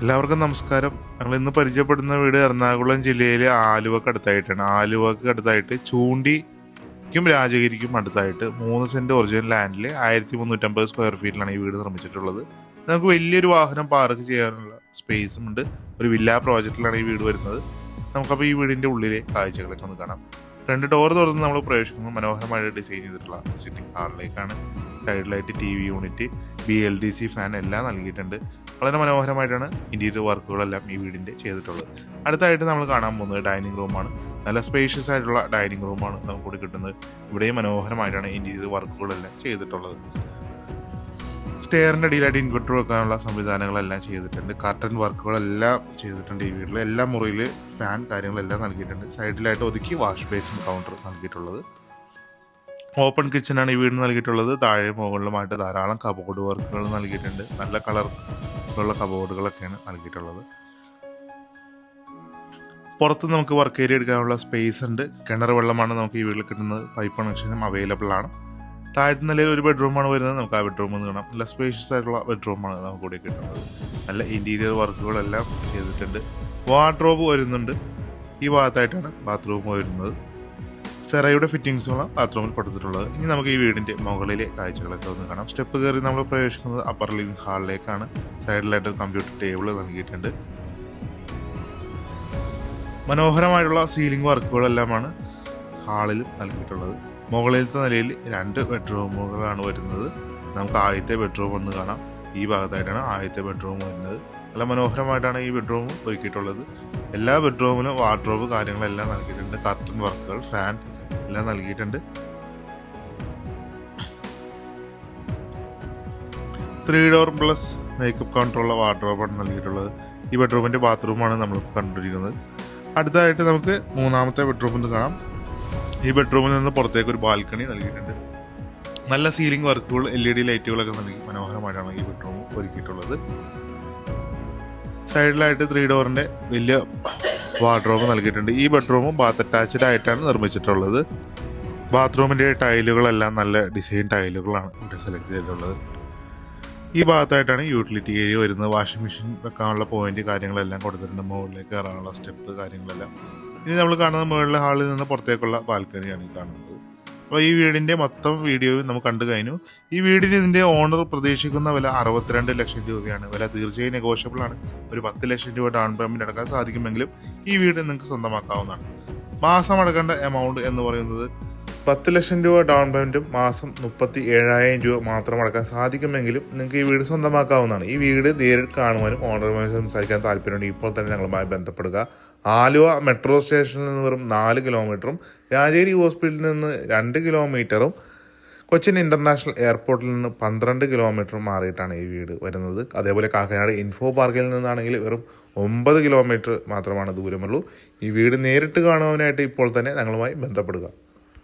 എല്ലാവർക്കും നമസ്കാരം. ഞങ്ങൾ ഇന്ന് പരിചയപ്പെടുന്ന വീട് എറണാകുളം ജില്ലയിലെ ആലുവക്ക് അടുത്തായിട്ടാണ്. ആലുവക്ക് അടുത്തായിട്ട് ചൂണ്ടിക്കും രാജഗിരിക്കും അടുത്തായിട്ട് മൂന്ന് സെന്റ് ഒറിജിനൽ ലാൻഡിൽ ആയിരത്തി മുന്നൂറ്റമ്പത് സ്ക്വയർ ഫീറ്റിലാണ് ഈ വീട് നിർമ്മിച്ചിട്ടുള്ളത്. നമുക്ക് വലിയൊരു വാഹനം പാർക്ക് ചെയ്യാനുള്ള സ്പേസും ഉണ്ട്. ഒരു വില്ല പ്രോജക്റ്റിലാണ് ഈ വീട് വരുന്നത്. നമുക്കപ്പോൾ ഈ വീടിന്റെ ഉള്ളിലെ കാഴ്ചകളൊക്കെ ഒന്ന് കാണാം. രണ്ട് ഡോർ തുറന്ന് നമ്മൾ പ്രവേശിക്കുമ്പോൾ മനോഹരമായിട്ട് ഡിസൈൻ ചെയ്തിട്ടുള്ള സിറ്റിംഗ് ഹാളിലേക്കാണ് സൈഡിലായിട്ട് T V unit B L D C fan എല്ലാം നൽകിയിട്ടുണ്ട്. വളരെ മനോഹരമായിട്ടാണ് ഇന്റീരിയർ വർക്കുകളെല്ലാം ഈ വീടിന്റെ ചെയ്തിട്ടുള്ളത്. അടുത്തായിട്ട് നമ്മൾ കാണാൻ പോകുന്നത് ഡൈനിങ് റൂമാണ്. നല്ല സ്പേഷ്യസ് ആയിട്ടുള്ള ഡൈനിങ് റൂമാണ് നമുക്ക് കൂടി കിട്ടുന്നത്. ഇവിടെയും മനോഹരമായിട്ടാണ് ഇന്റീരിയർ വർക്കുകളെല്ലാം ചെയ്തിട്ടുള്ളത്. സ്റ്റെയറിന്റെ അടിയിലായിട്ട് ഇൻവെർട്ടർ വെക്കാനുള്ള സംവിധാനങ്ങളെല്ലാം ചെയ്തിട്ടുണ്ട്. കർട്ടൻ വർക്കുകളെല്ലാം ചെയ്തിട്ടുണ്ട് ഈ വീട്ടിൽ. എല്ലാ മുറിയിൽ ഫാൻ കാര്യങ്ങളെല്ലാം നൽകിയിട്ടുണ്ട്. സൈഡിലായിട്ട് ഒതുക്കി വാഷ് ബേസിൻ കൗണ്ടർ നൽകിയിട്ടുള്ളത്. ഓപ്പൺ കിച്ചനാണ് ഈ വീട് നൽകിയിട്ടുള്ളത്. താഴെ മുകളിലുമായിട്ട് ധാരാളം കബോർഡ് വർക്കുകൾ നൽകിയിട്ടുണ്ട്. നല്ല കളർ ഉള്ള കബോർഡുകളൊക്കെയാണ് നൽകിയിട്ടുള്ളത്. പുറത്ത് നമുക്ക് വർക്ക് ഏരിയ എടുക്കാനുള്ള സ്പേസ് ഉണ്ട്. കിണർ വെള്ളമാണ് നമുക്ക് ഈ വീട്ടിൽ കിട്ടുന്നത്. പൈപ്പ് കണക്ഷനും അവൈലബിൾ ആണ്. താഴത്തെ നിലയിൽ ഒരു ബെഡ്റൂമാണ് വരുന്നത്. നമുക്ക് ആ ബെഡ്റൂം ഒന്ന് കാണാം. നല്ല സ്പേഷ്യസ് ആയിട്ടുള്ള ബെഡ്റൂമാണ് നമുക്ക് കൂടി കിട്ടുന്നത്. നല്ല ഇന്റീരിയർ വർക്കുകളെല്ലാം ചെയ്തിട്ടുണ്ട്. വാർഡ്രോബ് വരുന്നുണ്ട്. ഈ ഭാഗത്തായിട്ടാണ് ബാത്റൂം വരുന്നത്. ചെറയുടെ ഫിറ്റിങ്സുകളാണ് ബാത്റൂമിൽ കൊടുത്തിട്ടുള്ളത്. ഇനി നമുക്ക് ഈ വീടിന്റെ മുകളിലെ കാഴ്ചകളൊക്കെ ഒന്ന് കാണാം. സ്റ്റെപ്പ് കയറി നമ്മൾ പ്രവേശിക്കുന്നത് അപ്പർ ലിവിംഗ് ഹാളിലേക്കാണ് സൈഡിലായിട്ട് ഒരു കമ്പ്യൂട്ടർ ടേബിൾ നൽകിയിട്ടുണ്ട്. മനോഹരമായിട്ടുള്ള സീലിംഗ് വർക്കുകളെല്ലാമാണ് ഹാളിലും നൽകിയിട്ടുള്ളത്. മുകളിലത്തെ നിലയിൽ രണ്ട് ബെഡ്റൂമുകളാണ് വരുന്നത്. നമുക്ക് ആദ്യത്തെ ബെഡ്റൂം ഒന്ന് കാണാം. ഈ ഭാഗത്തായിട്ടാണ് ആദ്യത്തെ ബെഡ്റൂം വരുന്നത്. നല്ല മനോഹരമായിട്ടാണ് ഈ ബെഡ്റൂം ഒരുക്കിയിട്ടുള്ളത്. എല്ലാ ബെഡ്റൂമിലും വാർഡ്രോബ് കാര്യങ്ങളെല്ലാം നൽകിയിട്ടുണ്ട്. കർട്ടൺ വർക്കുകൾ ഫാൻ എല്ലാം നൽകിയിട്ടുണ്ട്. ത്രീ ഡോർ പ്ലസ് മേക്കപ്പ് കൗണ്ടറുള്ള വാർഡ്രോബാണ് നൽകിയിട്ടുള്ളത്. ഈ ബെഡ്റൂമിന്റെ ബാത്റൂമാണ് നമ്മൾ കണ്ടിരിക്കുന്നത്. അടുത്തതായിട്ട് നമുക്ക് മൂന്നാമത്തെ ബെഡ്റൂം ഒന്ന് കാണാം. ഈ ബെഡ്റൂമിൽ നിന്ന് പുറത്തേക്ക് ഒരു ബാൽക്കണി നൽകിയിട്ടുണ്ട്. നല്ല സീലിംഗ് വർക്കുകൾ എൽ ഇ ഡി ലൈറ്റുകളൊക്കെ നൽകി മനോഹരമായിട്ടാണ് ഈ ബെഡ്റൂം ഒരുക്കിയിട്ടുള്ളത്. സൈഡിലായിട്ട് ത്രീ ഡോറിന്റെ വലിയ വാർഡ്രോബ് നൽകിയിട്ടുണ്ട്. ഈ ബെഡ്റൂമും ബാത്ത് അറ്റാച്ച്ഡ് ആയിട്ടാണ് നിർമ്മിച്ചിട്ടുള്ളത്. ബാത്റൂമിന്റെ ടൈലുകളെല്ലാം നല്ല ഡിസൈൻ ടൈലുകളാണ് ഇവിടെ സെലക്ട് ചെയ്തിട്ടുള്ളത്. ഈ ഭാഗത്തായിട്ടാണ് യൂട്ടിലിറ്റി ഏരിയ വരുന്നത്. വാഷിംഗ് മെഷീൻ വെക്കാനുള്ള പോയിന്റ് കാര്യങ്ങളെല്ലാം കൊടുത്തിട്ടുണ്ട്. മുകളിലേക്ക് കയറാനുള്ള സ്റ്റെപ്പ് കാര്യങ്ങളെല്ലാം. ഇനി നമ്മൾ കാണുന്ന മുകളിലെ ഹാളിൽ നിന്ന് പുറത്തേക്കുള്ള ബാൽക്കണിയാണ് ഈ കാണുന്നത്. അപ്പോൾ ഈ വീടിന്റെ മൊത്തം വീഡിയോ നമുക്ക് കണ്ടു കഴിഞ്ഞു. ഈ വീടിന് ഇതിന്റെ ഓണർ പ്രതീക്ഷിക്കുന്ന വില അറുപത്തിരണ്ട് ലക്ഷം രൂപയാണ്. വില തീർച്ചയായും നെഗോഷ്യബിൾ ആണ്. ഒരു പത്ത് ലക്ഷം രൂപ ഡൗൺ പേയ്മെന്റ് അടക്കാൻ സാധിക്കുമെങ്കിലും ഈ വീട് നിങ്ങൾക്ക് സ്വന്തമാക്കാവുന്നതാണ്. മാസം അടക്കേണ്ട എമൗണ്ട് എന്ന് പറയുന്നത് പത്ത് ലക്ഷം രൂപ ഡൗൺ പേയ്മെന്റും മാസം മുപ്പത്തി ഏഴായിരം രൂപ മാത്രം അടക്കാൻ സാധിക്കുമെങ്കിലും നിങ്ങൾക്ക് ഈ വീട് സ്വന്തമാക്കാവുന്നതാണ്. ഈ വീട് നേരിട്ട് കാണുവാനും ഓണറുമായി സംസാരിക്കാൻ താല്പര്യമുണ്ട് ഇപ്പോൾ തന്നെ ഞങ്ങളുമായി ബന്ധപ്പെടുക. ആലുവ മെട്രോ സ്റ്റേഷനിൽ നിന്ന് വെറും നാല് കിലോമീറ്ററും രാജേരി ഹോസ്പിറ്റലിൽ നിന്ന് രണ്ട് കിലോമീറ്ററും കൊച്ചിൻ ഇന്റർനാഷണൽ എയർപോർട്ടിൽ നിന്ന് പന്ത്രണ്ട് കിലോമീറ്റർ മാറിയിട്ടാണ് ഈ വീട് വരുന്നത്. അതേപോലെ കാക്കനാട് ഇൻഫോ പാർക്കിൽ നിന്നാണെങ്കിൽ വെറും ഒമ്പത് കിലോമീറ്റർ മാത്രമാണ് ദൂരമുള്ളൂ. ഈ വീട് നേരിട്ട് കാണുവാനായിട്ട് ഇപ്പോൾ തന്നെ ഞങ്ങളുമായി ബന്ധപ്പെടുക.